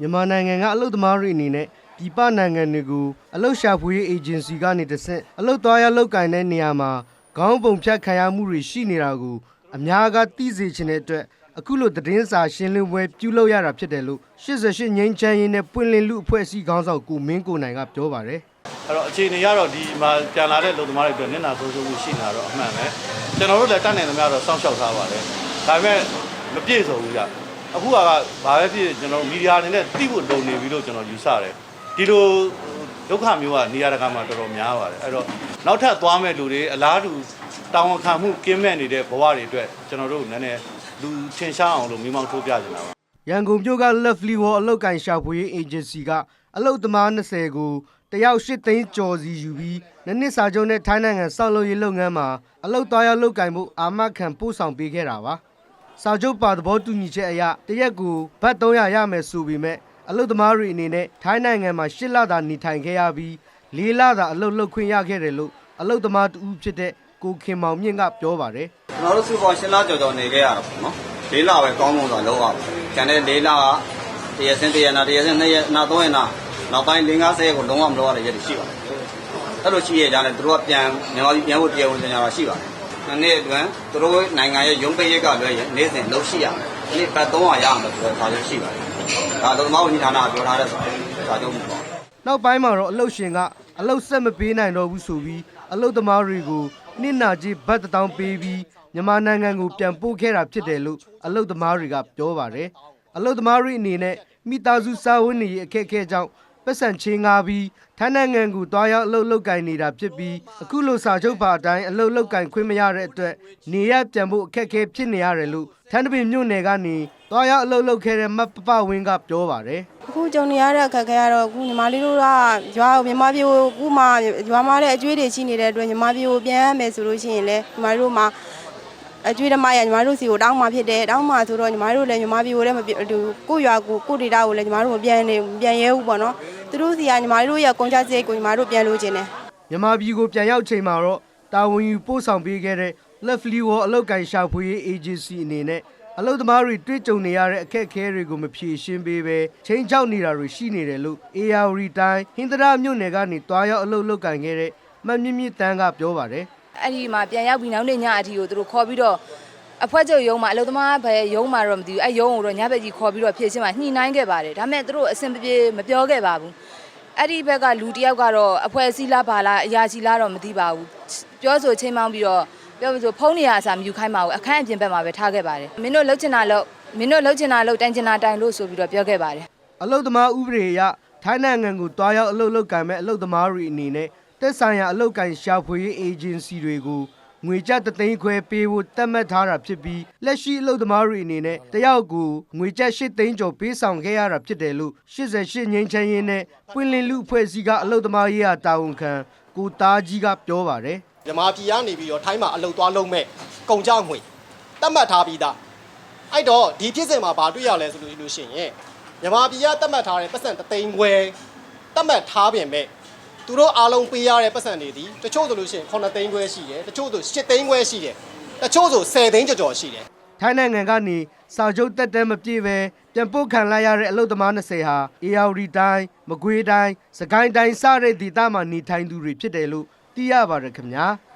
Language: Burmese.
မြန်မာနိုင်ငံကအလုပ်သမားတွေအနေနဲ့ပြည်ပနိုင်ငံတွေကိုအလုပ်ရှာဖွေရေးအေဂျင်စီကနေတဆင့်အလုပ်သွားရောက်လုပ်ကိုင်တဲ့နေရာမှာခေါင်းပုံဖြတ်ခံရမှုတွေရှိနေတာကိုအများကသိစေချင်တဲ့အတွက်အခုလိုသတင်းစာရှင်းလင်းပွဲပြုလုပ်ရတာဖြစ်တယ်လို့88ငိမ့်ချမ်းရေးနဲ့ပွင့်လင်းလူအဖွဲ့အစည်းခေါင်းဆောင်ကိုမင်းကိုနိုင်ကပြောပါတယ်အဲ့တော့အခြေအနေကတော့ဒီမှာပြန်လာတဲ့လူသမားတွေအတွက်နစ်နာဆိုးဆိုးမှုရှိနေတာတော့အမှန်ပဲကျွန်တော်တို့လည်းတတ်နိုင်သမျှတော့စောင့်ရှောက်ထားပါတယ်ဒါပေမဲ့မပြည့်စုံဘူးကြ အခုကဘာပဲဖြစ်ဖြစ်ကျွန်တော်မီဒီယာအနေနဲ့တိဖို့လုံနေပြီလို့ကျွန်တော်ယူဆတယ်ဒီလိုဒုက္ခမျိုးကနေရာတကာမှာတော်တော်များပါတယ်အဲ့တော့နောက်ထပ်သွားမဲ့လူတွေအလားတူတောင်းဝန်ခံမှုကင်းမဲ့နေတဲ့ဘဝတွေအတွက်ကျွန်တော်တို့နည်းနည်းလူထင်ရှားအောင်လို့မိမောင်းထိုးပြနေတာပါရန်ကုန်မြို့က Lovely Wall အလုပ်ကိုင်ရှာဖွေရေး agency ကအလုပ်သမား20ကိုတယောက်၈သိန်းကျော်စီယူပြီးနှစ်နှစ်စာချုပ်နဲ့ထိုင်းနိုင်ငံစောက်လုပ်ရေးလုပ်ငန်းမှာအလုပ်သွားရောက်လုပ်ကိုင်မှုအာမခံပို့ဆောင်ပေးခဲ့တာပါ စာချုပ်ပါသဘောတူညီချက်အရတရက်ကိုဘတ်300ရမယ်ဆိုပေမဲ့အလုပ်သမားတွေအနေနဲ့ထိုင်းနိုင်ငံမှာ၈လသာနေထိုင်ခဲ့ရပြီး၄လသာအလုပ်လုပ်ခွင့်ရခဲ့တယ်လို့အလုပ်သမားတူဖြစ်တဲ့ကိုခင်မောင်မြင့်ကပြောပါတယ်ကျွန်တော်တို့စုပေါင်းရှင်းလာကြော်ကြော်နေခဲ့ရတာပေါ့နော်လေးလပဲကောင်းမွန်စွာလုပ်အောင်ကျန်တဲ့လေးလကတရစင်းတရနာတရစင်းနှစ်ရက်နာသုံးရက်နာနောက်ပိုင်း၄50ရက်ကိုလုံးဝမလုပ်ရတဲ့ရက်တွေရှိပါတယ်အဲ့လိုရှိရကြတယ်သူတို့ကပြန်မြန်မာပြည်ပြန်ဖို့တရားဝင်ညာတာရှိပါတယ် နှစ်နှစ်အတွင်းသူတို့နိုင်ငံရဲ့ရုံးပိတ်ရက်ကလွဲရင်နေ့စဉ်လုပ်ရှိရမယ်ဒီနေ့ပတ်300ရအောင်ဆိုတော့ဒါလည်းရှိပါတယ်ဒါတော့မဟုတ်ညီဌာနကပြောထားတဲ့ဆိုဒါကြောင့်မဟုတ်ပါဘူးနောက်ပိုင်းမှာတော့အလုတ်ရှင်ကအလုတ်ဆက်မပေးနိုင်တော့ဘူးဆိုပြီးအလုတ်သမားတွေကိုနှစ်နာကြီးဘတ်တစ်တောင်းပေးပြီးမြန်မာနိုင်ငံကိုပြန်ပို့ခဲ့တာဖြစ်တယ်လို့အလုတ်သမားတွေကပြောပါတယ်အလုတ်သမားတွေအနေနဲ့မိသားစုစာဝတ်နေရေးအခက်အခဲကြောင့် ပတ်စံချင်းငါပြီးထိုင်းနိုင်ငံကိုတွားရောက်အလုတ်လုတ်ကင်နေတာဖြစ်ပြီးအခုလိုစာချုပ်ပါအတိုင်းအလုတ်လုတ်ကင်ခွင့်မရတဲ့အတွက်နေရပြန်ဖို့အခက်အခဲဖြစ်နေရတယ်လို့ထန်းတပင်မြို့နယ်ကနေတွားရောက်အလုတ်လုတ်ခဲ့တဲ့မတ်ပပဝင်းကပြောပါတယ်အခုကြုံနေရတဲ့အခက်အခဲကတော့အခုညီမလေးတို့ကရွာမြန်မာပြည်ကိုအခုမှရွာမှာတဲ့အကျွေးတွေရှိနေတဲ့အတွက်ညီမပြည်ကိုပြန်ရမယ်ဆိုလို့ရှိရင်လည်းညီမတို့မှာအကျွေးဓမ္မရညီမတို့စီကိုတောင်းမှဖြစ်တယ်တောင်းမှဆိုတော့ညီမတို့လည်းညီမပြည်ကိုလည်းမပြသူကိုယ့်ရွာကိုကိုယ့်ဒေတာကိုလည်းညီမတို့မပြန်နေပြန်ရဲဘူးပေါ့နော် သူတို့စီကညီမတို့ရဲ့ကုန်ကြစရိတ်ကိုညီမတို့ပြန်လို့ခြင်းတယ်မြန်မာပြည်ကိုပြန်ရောက်ချိန်မှာတော့တာဝန်ယူပို့ဆောင်ပေးခဲ့တဲ့ Lovely Wall အလုပ်ကိုင်ရှာဖွေရေး agency အနေနဲ့အလုပ်သမားတွေတွေ့ကြုံနေရတဲ့အခက်အခဲတွေကိုမဖြေရှင်းပေးဘဲချိန်ချောက်နေတာတွေရှိနေတယ်လို့ ARD တိုင်းဟင်္ဒရာမြို့နယ်ကနေတွားရောက်အလုပ်လုပ်ကင်ခဲ့တဲ့မတ်မြင့်မြင့်တန်းကပြောပါတယ်အဲ့ဒီမှာပြန်ရောက်ပြီးနောက်နေ့ညအထိကိုသူတို့ခေါ်ပြီးတော့ အဖွဲချုပ်ရုံးမှာအလုပ်သမားဘယ်ရုံးမှာတော့မသိဘူးအဲ့ရုံးကိုတော့ညဘက်ကြီးခေါ်ပြီးတော့ဖြည့်ချင်းမှာညှိနှိုင်းခဲ့ပါတယ်ဒါပေမဲ့သူတို့အဆင်ပြေပြေမပြောခဲ့ပါဘူးအဲ့ဒီဘက်ကလူတစ်ယောက်ကတော့အဖွဲစည်းလားပါလားအရာရှိလားတော့မသိပါဘူးပြောဆိုချင်းမောင်းပြီးတော့ပြောဆိုဖုန်းနေရအစားမယူခိုင်းပါဘူးအခန်းအပြင်ဘက်မှာပဲထားခဲ့ပါတယ်မင်းတို့လှုပ်ချင်တာလှုပ်မင်းတို့လှုပ်ချင်တာလှုပ်တိုင်ချင်တာတိုင်လို့ဆိုပြီးတော့ပြောခဲ့ပါတယ်အလုတ်သမားဥပဒေအရထိုင်းနိုင်ငံကိုတွားရောက်အလုတ်လုပ်ကင်မဲ့အလုတ်သမားတွေအနေနဲ့တက်ဆိုင်ရာအလုတ်ကင်ရှာဖွေရေးအေဂျင်စီတွေကို ငွေကျပ်တသိန်းခွဲပေးဖို့တတ်မှတ်ထားတာဖြစ်ပြီးလက်ရှိအလုတ်သမားတွေအနေနဲ့တယောက်ကိုငွေကျပ်၈သိန်းကျော်ပေးဆောင်ခဲ့ရတာဖြစ်တယ်လို့88ငိမ့်ချမ်းရေးနဲ့ပွင့်လင်းလူအဖွဲ့အစည်းကအလုတ်သမားရေးရာတာဝန်ခံကိုသားကြီးကပြောပါတယ်မြန်မာပြည်ကနေပြီးတော့ထိုင်းမှာအလုပ်သွားလုပ်မဲ့ကုန်ကြငွေတတ်မှတ်ထားပြီးသားအဲ့တော့ဒီဖြစ်စဉ်မှာဘာတွေ့ရလဲဆိုလို့လို့ရှိရင်မြန်မာပြည်ကတတ်မှတ်ထားတဲ့ပတ်စံတသိန်းခွဲတတ်မှတ်ထားပြင်မဲ့ သူတို့အားလုံးပေးရတဲ့ပတ်စံတွေဒီတချို့ဆိုလို့ရှိရင်9သိန်းခွဲရှိတယ်တချို့ဆို10သိန်းခွဲရှိတယ်တချို့ဆို10သိန်းကျော်ကျော်ရှိတယ်ထိုင်းနိုင်ငံကနေစာချုပ်တက်တဲမပြည့်ပဲပြန်ပို့ခံလိုက်ရတဲ့အလုတ်သမား20ဟာ ARD တိုင်းမကွေးတိုင်းစကိုင်းတိုင်းစတဲ့ဒေသမှာနေထိုင်သူတွေဖြစ်တယ်လို့သိရပါတယ်ခင်ဗျာ။